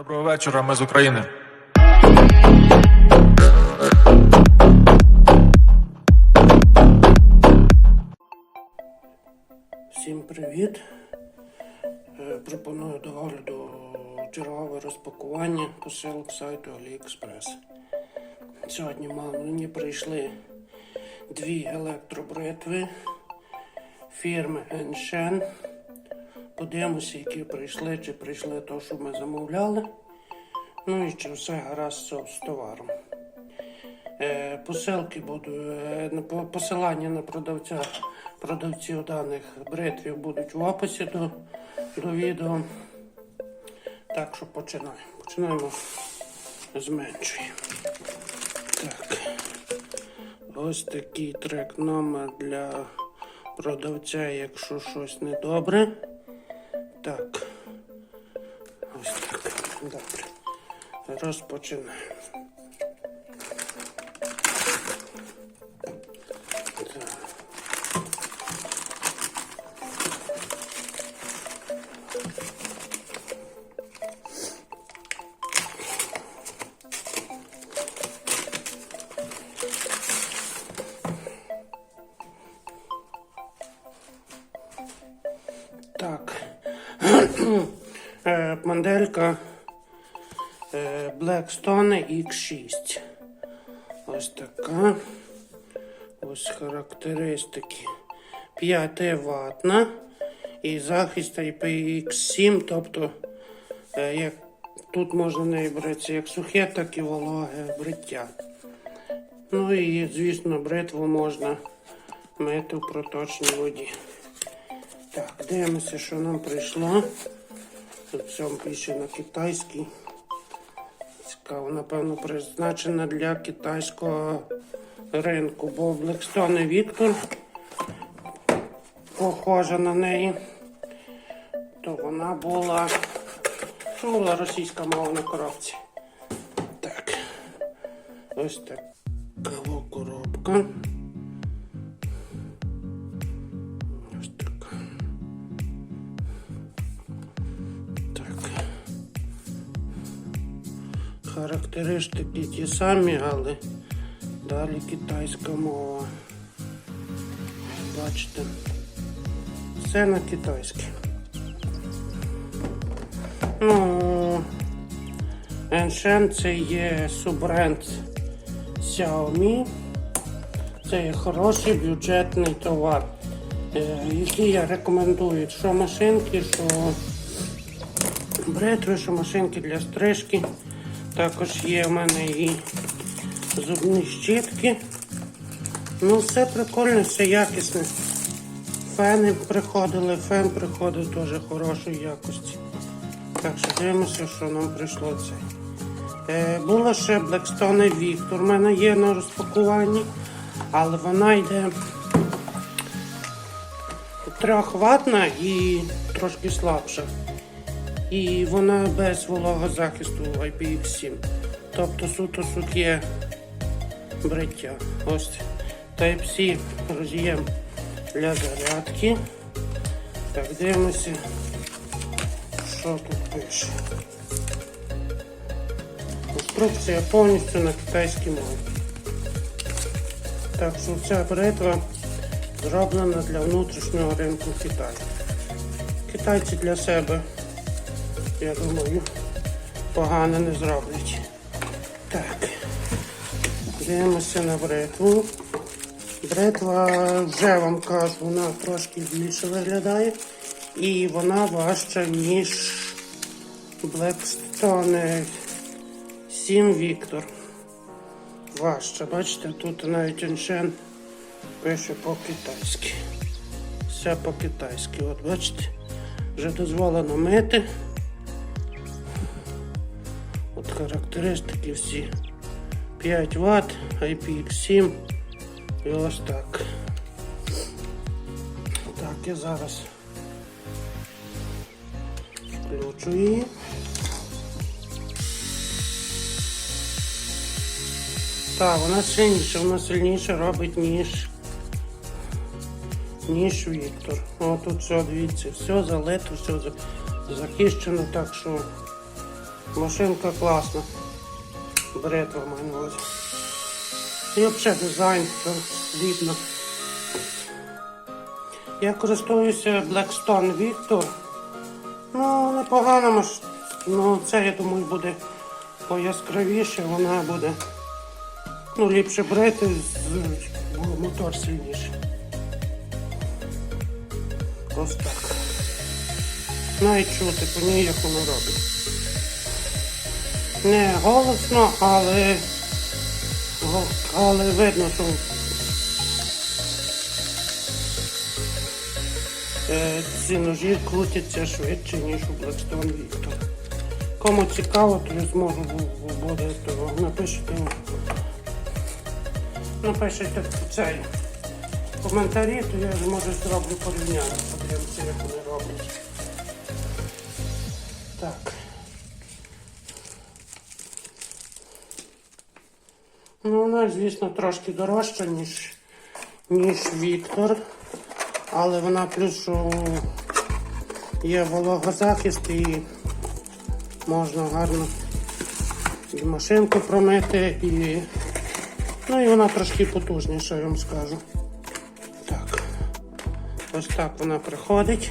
Доброго вечора, ми з України. Всім привіт! Е, Пропоную до огляду чергове розпакування посилок сайту AliExpress. Сьогодні мені прийшли дві електробритви фірми Enshen. Подивимося, які прийшли, чи прийшли то, що ми замовляли. Ну і чи все гаразд з- товаром. Е, Посилки буду, е, посилання на продавця, продавців даних бритвів будуть в описі до, до відео. Так що починаємо. Починаємо з меншої. Так. Ось такий трек номер для продавця, якщо щось недобре. Так. Ось так. Добре. Розпочинаємо. Моделька е, Blackstone X6. Ось така. Ось характеристики. 5 ватна і захист IPX7, тобто е, як, тут можна нею братися як сухе, так і вологе бриття. Ну і, звісно, бритву можна мити в проточній воді. Так, дивимося, що нам прийшло. Тут цьому пише на китайський. Цікаво, напевно, призначена для китайського ринку, бо Blackstone Victor похожа на неї. То вона була, ну, була російська мова на коробці. Так. Ось така коробка. Характеристики ті самі, але далі китайська мова. Бачите, все на китайській. Ну, Enshen це є суббренд Xiaomi. Це є хороший бюджетний товар, е, який я рекомендую, що машинки, що бритви, що машинки для стрижки. Також є в мене і зубні щітки. Ну, все прикольне, все якісне. Фени приходили, фен приходив теж хорошої якості. Так що дивимося, що нам прийшло це. Е, була ще Blackstone Victor, в мене є на розпакуванні, але вона йде трьохватна і трошки слабша. І вона без вологозахисту IPX7. Тобто суто сухе бриття. Ось Type-C роз'єм для зарядки. Так, дивимося, що тут пише. Інструкція повністю на китайській мові. Так що ця бритва зроблена для внутрішнього ринку Китаю. Китайці для себе, я думаю, погано не зроблять. Так, дивимося на бритву. Бритва, вже вам кажу, вона трошки більше виглядає і вона важча, ніж Blackstone 7 Victor. Важча, бачите, тут навіть Enshen пише по-китайськи. Все по-китайськи. От бачите, вже дозволено мити. Характеристики всі. 5 Вт, IPX7 і ось так. Так, я зараз включу її. Так, вона сильніша, вона сильніше робить, ніж ніж Віктор. О, тут все, дивіться, все залито, все захищено, так що Машинка класна. На увазі. І взагалі дизайн, видно. Я користуюся Blackstone Victor. Ну, непогано, маш- ну це, я думаю, буде пояскравіше, вона буде ну, ліпше брити, бо мотор сильніший. Ось так. Навіть чути по ній, як вона робить. Не голосно, але, але видно, що е, ці ножі крутяться швидше, ніж у Blackstone Victor. Кому цікаво, то я зможу бу- бу- буде, напишіть. Напишіть цей коментарі, то я може зроблю порівняння, подивимося, як вони роблять. Ну, вона, звісно, трошки дорожча, ніж, ніж Віктор. Але вона плюс, що є вологозахист і можна гарно і машинку промити, і, ну, і вона трошки потужніша, я вам скажу. Так. Ось так вона приходить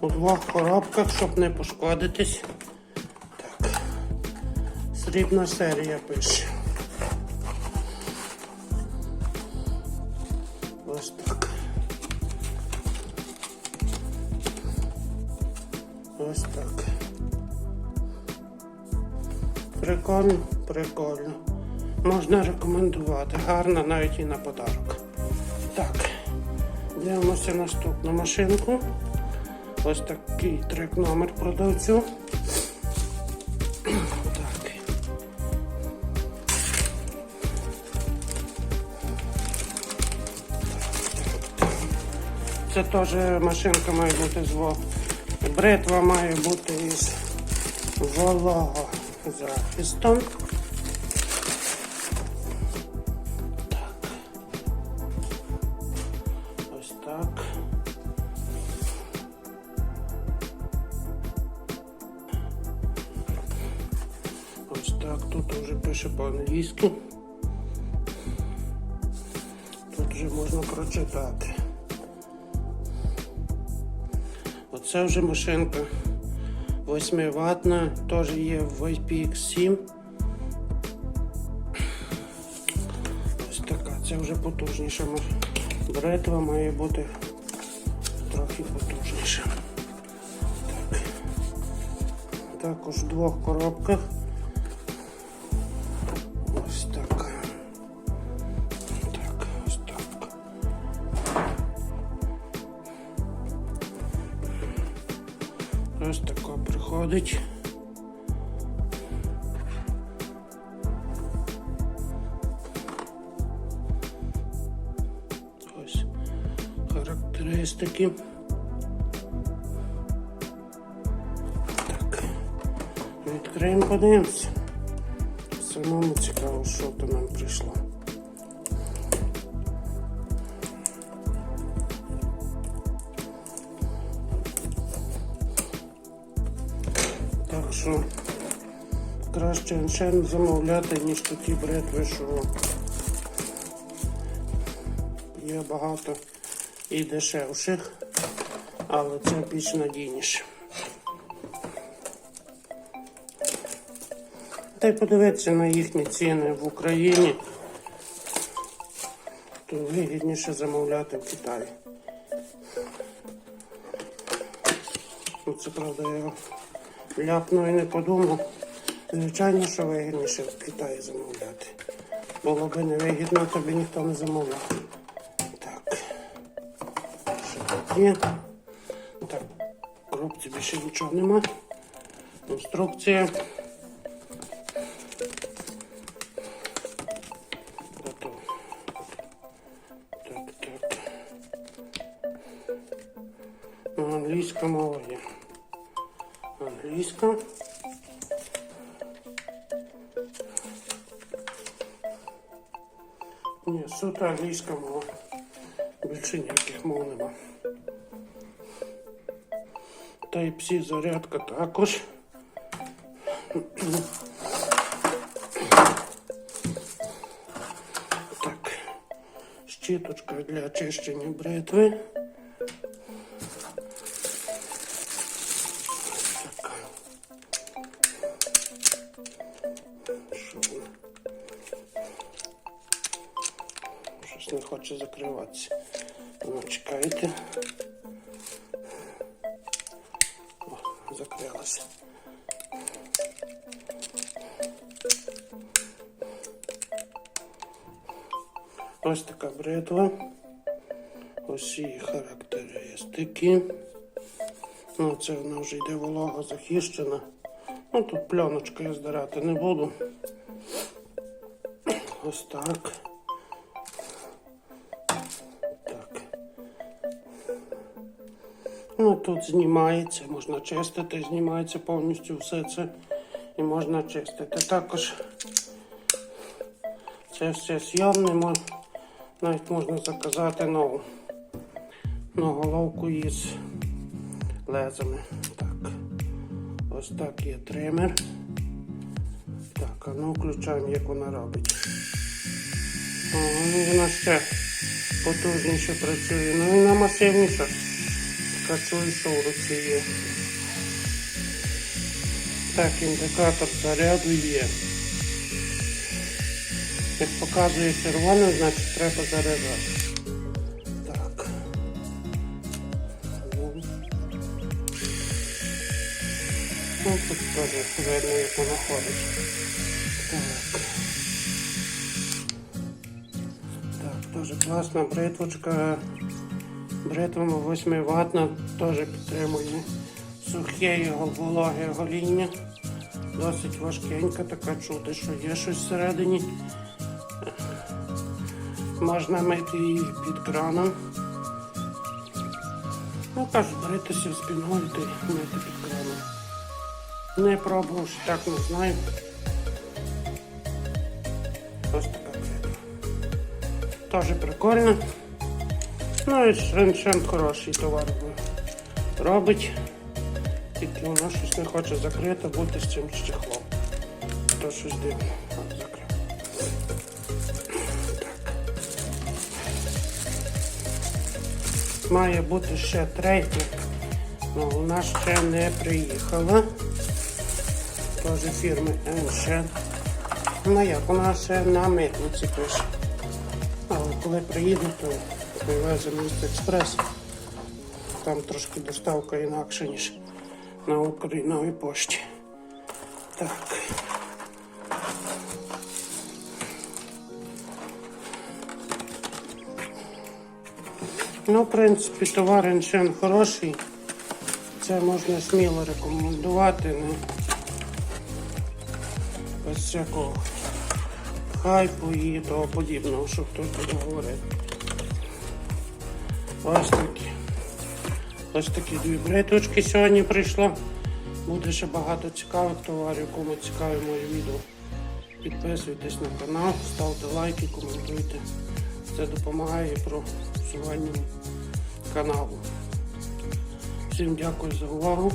у двох коробках, щоб не пошкодитись. Так. Срібна серія пише. Прикольно, прикольно. Можна рекомендувати. Гарно навіть і на подарок. Так. Дивимося наступну машинку. Ось такий трек номер продавцю. Так. Це теж машинка має бути з бритва має бути із вологозахистом. Так. Ось так. Ось так, тут вже пише по-англійськи. Тут вже можна прочитати. Оце вже машинка 8 ватна, теж є в IPX7. Ось така, це вже потужніша Бретва має бути трохи потужніша. Так. Також в двох коробках. Ось тако приходить. Ось характеристики. Так. Відкриємо, подивимося. Самому цікаво, що то нам прийшло. Що краще аншен замовляти, ніж такі бритви, що є багато і дешевших, але це більш надійніше. Та й подивитися на їхні ціни в Україні, то вигідніше замовляти в Китаї. Ну, це правда я ляпнув і не подумав. Звичайно, що вигідніше в Китаї замовляти. Було би невигідно, тобі ніхто не замовляв. Так. Що тут є? Так, коробці більше нічого нема. Інструкція. Англійська. Ні, суто англійська мова. Більше ніяких мов нема. Type-C зарядка також. Так, щіточка для очищення бритви. Не хоче закриватися. Ну, чекайте. О, закрилася. Ось така бритва. Ось її характеристики. Ну, це вона вже йде волога захищена. Ну, тут пленочка я здирати не буду. Ось. Так. Ну, тут знімається, можна чистити, знімається повністю все це. І можна чистити. Також це все зйомне, навіть можна заказати нову, нову головку із лезами. Так. Ось так є тример. Так, а ну включаємо, як вона робить. О, ну вона ще потужніше працює. Ну і на масивніша. Що в руці. Так, індикатор заряду є. Як показує червоне, значить треба заряджати. Так. Ну, тут теж видно, як воно ходить. Так. Так, теж класна бритвочка. Бритва 8 ватна, теж підтримує сухе його вологе гоління. Досить важкенька, така чути, що є щось всередині. Можна мити її під краном. Ну, кажуть, бритися в спіною та мити під краном. Не пробував, так не знаю. Ось така бритва. Теж прикольно. Ну Шеншен хороший товар робить. Тільки воно щось не хоче закрити, бути з цим чехлом. То щось дивно. Має бути ще третя, але вона ще не приїхала. Теж фірми Еншен. Ну як, вона ще на митниці пише. Але коли приїде, то привеземо з експрес. Там трошки доставка інакша, ніж на Україновій пошті. Так. Ну, в принципі, товар Еншен хороший. Це можна сміло рекомендувати. Не без всякого хайпу і того подібного, що хтось буде говорити. Ось такі. Ось такі дві бриточки сьогодні прийшло. Буде ще багато цікавих товарів, кому цікаві мої відео. Підписуйтесь на канал, ставте лайки, коментуйте. Це допомагає просуванню каналу. Всім дякую за увагу.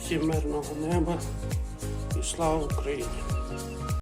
Всім мирного неба і слава Україні!